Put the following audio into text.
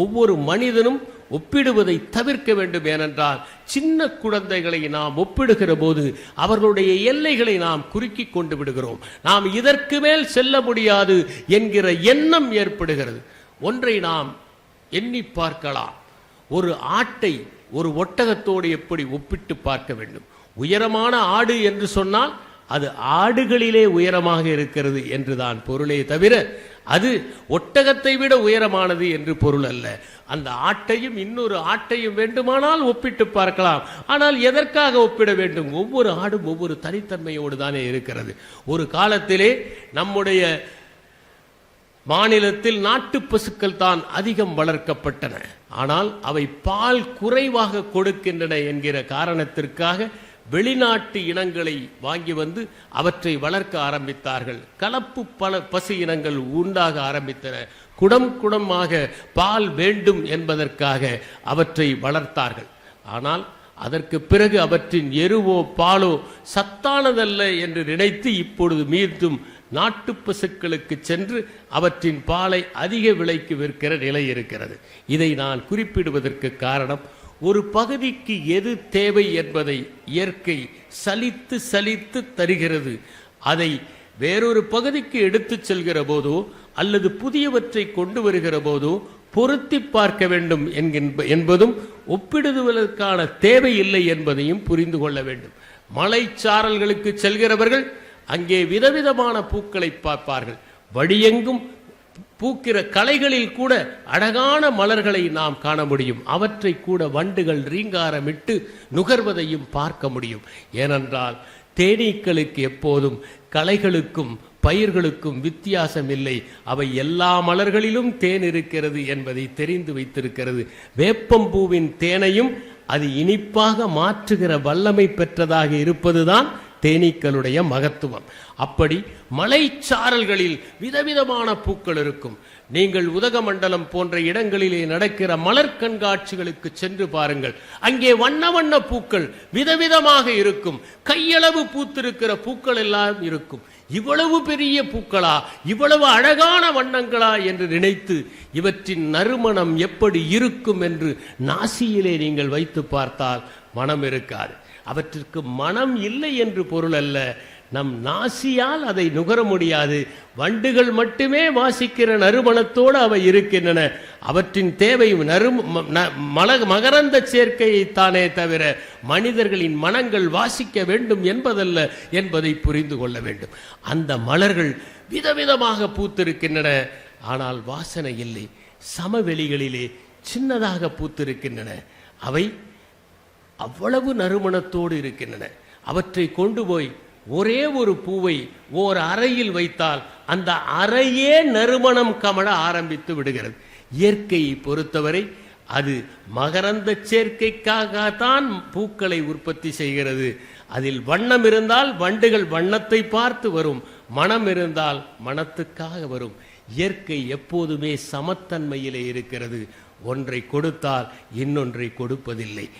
ஒவ்வொரு மனிதனும் ஒப்பிடுவதை தவிர்க்க வேண்டும் ஏனென்றால் சின்ன குழந்தைகளை நாம் ஒப்பிடுகிற போது அவர்களுடைய எல்லைகளை நாம் குறுக்கிக் கொண்டு விடுகிறோம். நாம் இதற்கு மேல் செல்ல முடியாது என்கிற எண்ணம் ஏற்படுகிறது. ஒன்றை நாம் எண்ணி பார்க்கலாம். ஒரு ஆட்டை ஒரு ஒட்டகத்தோடு எப்படி ஒப்பிட்டு பார்க்க வேண்டும்? உயரமான ஆடு என்று சொன்னால் அது ஆடுகளிலே உயரமாக இருக்கிறது என்றுதான் பொருளே தவிர அது ஒட்டகத்தை விட உயரமானது என்று பொருள் அல்ல. அந்த ஆட்டையும் இன்னொரு ஆட்டையும் வேண்டுமானால் ஒப்பிட்டு பார்க்கலாம். ஆனால் எதற்காக ஒப்பிட வேண்டும்? ஒவ்வொரு ஆடும் ஒவ்வொரு தனித்தன்மையோடு தானே இருக்கிறது. ஒரு காலத்திலே நம்முடைய மாநிலத்தில் நாட்டு பசுக்கள் தான் அதிகம் வளர்க்கப்பட்டன. ஆனால் அவை பால் குறைவாக கொடுக்கின்றன என்கிற காரணத்திற்காக வெளிநாட்டு இனங்களை வாங்கி வந்து அவற்றை வளர்க்க ஆரம்பித்தார்கள். கலப்பு பல பசு இனங்கள் உண்டாக ஆரம்பித்தன. குடம் குடமாக பால் வேண்டும் என்பதற்காக அவற்றை வளர்த்தார்கள். ஆனால் அதற்கு பிறகு அவற்றின் எருவோ பாலோ சத்தானதல்ல என்று நினைத்து இப்பொழுது மீண்டும் நாட்டு பசுக்களுக்கு சென்று அவற்றின் பாலை அதிக விலைக்கு விற்கிற நிலை இருக்கிறது. இதை நான் குறிப்பிடுவதற்கு காரணம் ஒரு பகுதிக்கு எது தேவை என்பதை இயற்கை சலித்து சலித்து தருகிறது. அதை வேறொரு பகுதிக்கு எடுத்துச் செல்கிற போதோ அல்லது புதியவற்றை கொண்டு வருகிற போதோ பொருத்தி பார்க்க வேண்டும் என்கின்ற என்பதும் ஒப்பிடுவதற்கான தேவை இல்லை என்பதையும் புரிந்து கொள்ள வேண்டும். மலைச்சாரல்களுக்கு செல்கிறவர்கள் அங்கே விதவிதமான பூக்களை பார்ப்பார்கள். வழியெங்கும் பூக்கிற கலைகளில் கூட அழகான மலர்களை நாம் காண முடியும். அவற்றை கூட வண்டுகள் ரீங்காரமிட்டு நுகர்வதையும் பார்க்க முடியும். ஏனென்றால் தேனீக்களுக்கு எப்போதும் கலைகளுக்கும் பயிர்களுக்கும் வித்தியாசம் இல்லை அவை எல்லா மலர்களிலும் தேன் இருக்கிறது என்பதை தெரிந்து வைத்திருக்கிறது. வேப்பம்பூவின் தேனையும் அது இனிப்பாக மாற்றுகிற வல்லமை பெற்றதாக இருப்பதுதான் தேனீக்களுடைய மகத்துவம். அப்படி மலைச்சாரல்களில் விதவிதமான பூக்கள் இருக்கும். நீங்கள் உதகமண்டலம் போன்ற இடங்களிலே நடக்கிற மலர் கண்காட்சிகளுக்கு சென்று பாருங்கள். அங்கே வண்ண வண்ண பூக்கள் விதவிதமாக இருக்கும். கையளவு பூத்திருக்கிற பூக்கள் எல்லாம் இருக்கும். இவ்வளவு பெரிய பூக்களா இவ்வளவு அழகான வண்ணங்களா என்று நினைத்து இவற்றின் நறுமணம் எப்படி இருக்கும் என்று நாசியிலே நீங்கள் வைத்து பார்த்தால் மனம் இருக்காது. அவற்றிற்கு மனம் இல்லை என்று பொருள் அல்ல. நம் நாசியால் அதை நுகர முடியாது. வண்டுகள் மட்டுமே வாசிக்கிற நறுமணத்தோடு அவை இருக்கின்றன. அவற்றின் தேவை நறு மல மகரந்த சேர்க்கையைத்தானே தவிர மனிதர்களின் மனங்கள் வாசிக்க வேண்டும் என்பதல்ல என்பதை புரிந்து கொள்ள வேண்டும். அந்த மலர்கள் விதவிதமாக பூத்திருக்கின்றன. ஆனால் வாசனை இல்லை. சமவெளிகளிலே சின்னதாக பூத்திருக்கின்றன. அவை அவ்வளவு நறுமணத்தோடு இருக்கின்றன. அவற்றை கொண்டு போய் ஒரே ஒரு பூவை ஓர் அறையில் வைத்தால் அந்த அறையே நறுமணம் கமழ ஆரம்பித்து விடுகிறது. இயற்கையை பொறுத்தவரை அது மகரந்த சேர்க்கைக்காகத்தான் பூக்களை உற்பத்தி செய்கிறது. அதில் வண்ணம் இருந்தால் வண்டுகள் வண்ணத்தை பார்த்து வரும் மனம் இருந்தால் மனத்துக்காக வரும். இயற்கை எப்போதுமே சமத்தன்மையிலே இருக்கிறது. ஒன்றை கொடுத்தால் இன்னொன்றை கொடுப்பதில்லை.